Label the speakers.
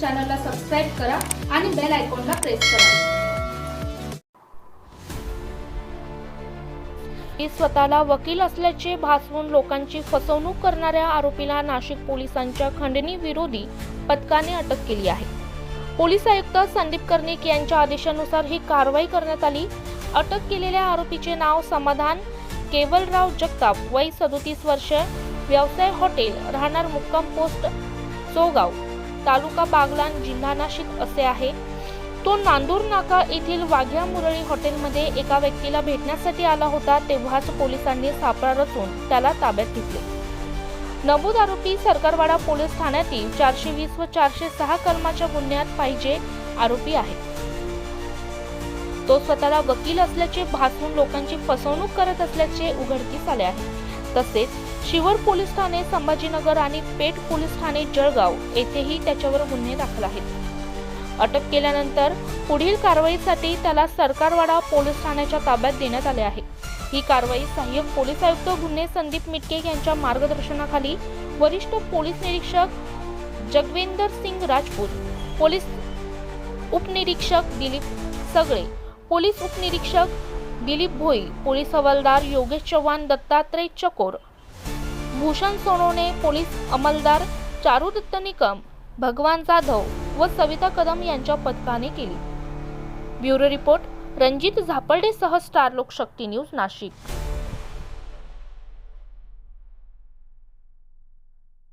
Speaker 1: चॅनलला सबस्क्राईब करा आणि बेल आयकॉनला प्रेस करा.
Speaker 2: स्वतःला वकील असल्याचे भासवून लोकांची फसवणूक करणाऱ्या आरोपीला नाशिक पोलिसांच्या खंडणी विरोधी पथकाने अटक केली आहे. पोलीस आयुक्त संदीप कर्णिक यांच्या आदेशानुसार ही कारवाई करण्यात आली. अटक केलेल्या आरोपीचे नाव समाधान केवलराव जगताप वय सदोतीस वर्ष व्यवसाय हॉटेल राहणार मुक्काम पोस्ट चोगाव तालुका बागलाण जिल्हा नाशिक असे आहे. तो नांदूर नाका येथील वाघ्या मुरळी हॉटेलमध्ये एका व्यक्तीला भेटण्यासाठी आला होता तेव्हाच पोलिसांनी सापळा रचून त्याला ताब्यात घेतले. नमूद आरोपी सरकारवाडा पोलीस ठाण्यातील चारशे वीस व चारशे सहा कलमाच्या गुन्ह्यात पाहिजे आरोपी आहे. तो स्वतःला वकील असल्याचे भासून लोकांची फसवणूक करत असल्याचे उघडकीस आले आहे. तसेच शिवर पोलीस ठाणे संभाजीनगर आणि पेठ पोलीस ठाणे जळगाव येथेही त्याच्यावर गुन्हे दाखल आहेत. अटक केल्यानंतर पुढील कारवाईसाठी त्याला सरकारवाडा पोलीस ठाण्याच्या ताब्यात देण्यात आले आहे. ही कारवाई सहाय्यक पोलीस आयुक्त गुन्हे संदीप मिटके यांच्या मार्गदर्शनाखाली वरिष्ठ पोलीस निरीक्षक जगवेंदर सिंग राजपूत पोलीस उपनिरीक्षक दिलीप सगळे पोलीस उपनिरीक्षक दिलीप भोई पोलीस हवालदार योगेश चव्हाण दत्तात्रय चकोर. भूषण सोनोने पोलीस अंमलदार चारुदत्त निकम भगवान जाधव व सविता कदम यांच्या पथकाने केली. ब्युरो रिपोर्ट रणजित झापर्डेसह स्टार लोकशक्ती न्यूज नाशिक.